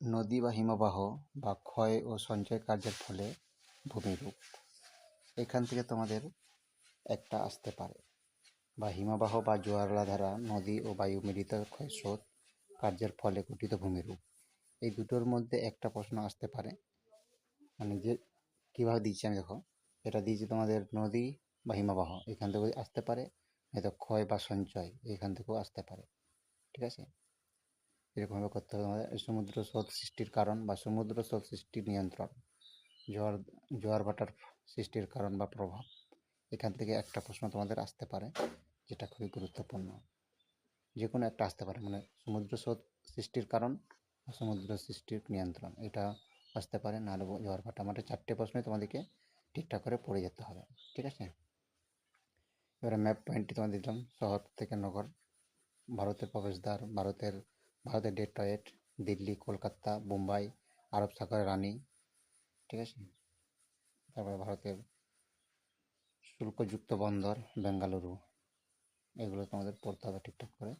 নদী বা হিমবাহ বা ক্ষয় ও সঞ্চয় কার্যের ফলে ভূমিরূপ। এখান থেকে তোমাদের একটা আসতে পারে। বা হিমবাহ বা জোয়ারলা ধারা নদী ও বায়ু মিলিত ক্ষয়স্রোত কার্যের ফলে গঠিত ভূমিরূপ। এই দুটোর মধ্যে একটা প্রশ্ন আসতে পারে। মানে যে কীভাবে দিচ্ছি আমি দেখো, এটা দিয়েছি তোমাদের নদী বা হিমবাহ, এখান থেকেও আসতে পারে হয়তো ক্ষয় বা সঞ্চয়, এখান থেকেও আসতে পারে। ঠিক আছে? এরকমভাবে করতে হবে। আমাদের সমুদ্র স্রোত সৃষ্টির কারণ বা সমুদ্র স্রোত সৃষ্টির নিয়ন্ত্রণ, জোয়ার জোয়ার ভাটার সৃষ্টির কারণ বা প্রভাব, এখান থেকে একটা প্রশ্ন তোমাদের আসতে পারে, যেটা খুবই গুরুত্বপূর্ণ। যে কোনো একটা আসতে পারে মানে সমুদ্র স্রোত সৃষ্টির কারণ সমুদ্র সৃষ্টির নিয়ন্ত্রণ, এটা আসতে পারে না জোয়ার ভাটা। মানে চারটে প্রশ্নই তোমাদেরকে ঠিকঠাক করে পড়ে যেতে হবে, ঠিক আছে? এবারে ম্যাপ পয়েন্টটি তোমাদের দিলাম, শহর থেকে নগর, ভারতের প্রবেশদ্বার, ভারতের ভারতের ডেট্রয়েট দিল্লি, কলকাতা বোম্বাই আরব সাগরের রানী, ঠিক আছে? তারপরে ভারতের শুল্কযুক্ত বন্দর, বেঙ্গালুরু, এগুলো তোমাদের পড়তে হবে ঠিকঠাক করে।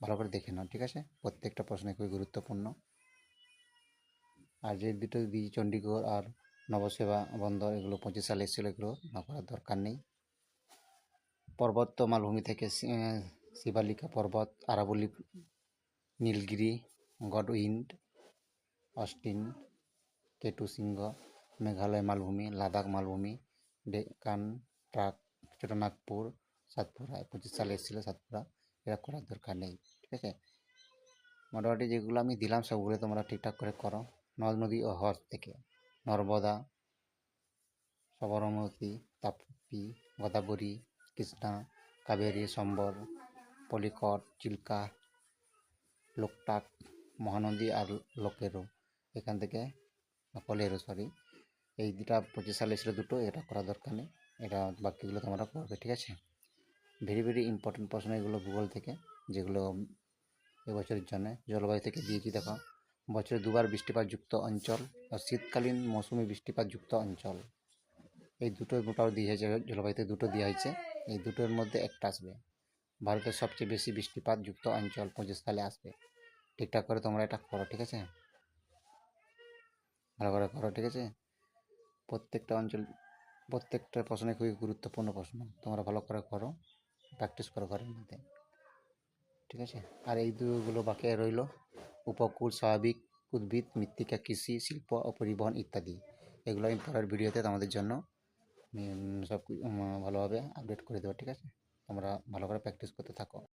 ভালো করে দেখে নাও, ঠিক আছে? প্রত্যেকটা প্রশ্ন খুবই গুরুত্বপূর্ণ। আর যে দুটো দিই চণ্ডীগড় আর নবসেবা বন্দর, এগুলো পঁচিশ সালে এসেছিল, এগুলো না করার দরকার নেই। পর্বত্য মালভূমি থেকে শিবালিকা পর্বত, আরাবলি নীলগিরি, গডউইন্ড, অস্টিন, কেটুসিংহ, মেঘালয় মালভূমি, লাদাখ মালভূমি, ডেকান ট্রাক ছোটনাগপুর সাতপুরা। পঁচিশ সালে এসেছিল সাতপুরা। এরা করার দরকার নেই, ঠিক আছে? মোটামুটি যেগুলো আমি দিলাম সবগুলো তোমরা ঠিকঠাক করে করো। নদ নদী ও হ্রদ থেকে। নর্মদা, সবরমতী তাপি গোদাবরী, কৃষ্ণা, কাবেরী, সম্বর, পলিকট, চিল্কা লোকটাক মহানদী আর লোকেরও এখান থেকে কলেরও সরি এই দুটা পঁচিশ সালে ছিল দুটো, এটা করা দরকার নেই, এটা বাকিগুলো তোমরা করবে, ঠিক আছে? ভেরি ভেরি ইম্পর্টেন্ট প্রশ্ন এগুলো ভূগোল থেকে, যেগুলো এবছরের জন্য। জলবায়ু থেকে দিয়েছি দেখো? বছরে দুবার বৃষ্টিপাতযুক্ত অঞ্চল আর শীতকালীন মৌসুমি বৃষ্টিপাতযুক্ত অঞ্চল। এই দুটো মোটাও দিয়ে হয়েছে জলবায়ুতে দুটো দেওয়া হয়েছে, এই দুটোর মধ্যে একটা আসবে। ভারতের সবচেয়ে বেশি বৃষ্টিপাতযুক্ত অঞ্চল পঁচিশ সালে আসবে ঠিকঠাক করে তোমরা এটা করো, ঠিক আছে? ভালো করে করো, ঠিক আছে? প্রত্যেকটা অঞ্চল, প্রত্যেকটা প্রশ্নে খুবই গুরুত্বপূর্ণ প্রশ্ন। তোমরা ভালো করে করো প্র্যাকটিস করো ঘরের মধ্যে। ঠিক আছে? আর এই দুগুলো বাকি রইল। উপকূল, স্বাভাবিক, উদ্ভিদ, মৃত্তিকা, কৃষি, শিল্প ও পরিবহন ইত্যাদি। এগুলো আমি পরের ভিডিওতে তোমাদের জন্য সব ভালোভাবে আপডেট করে দেবো, ঠিক আছে? তোমরা ভালো করে প্র্যাকটিস করতে থাকো।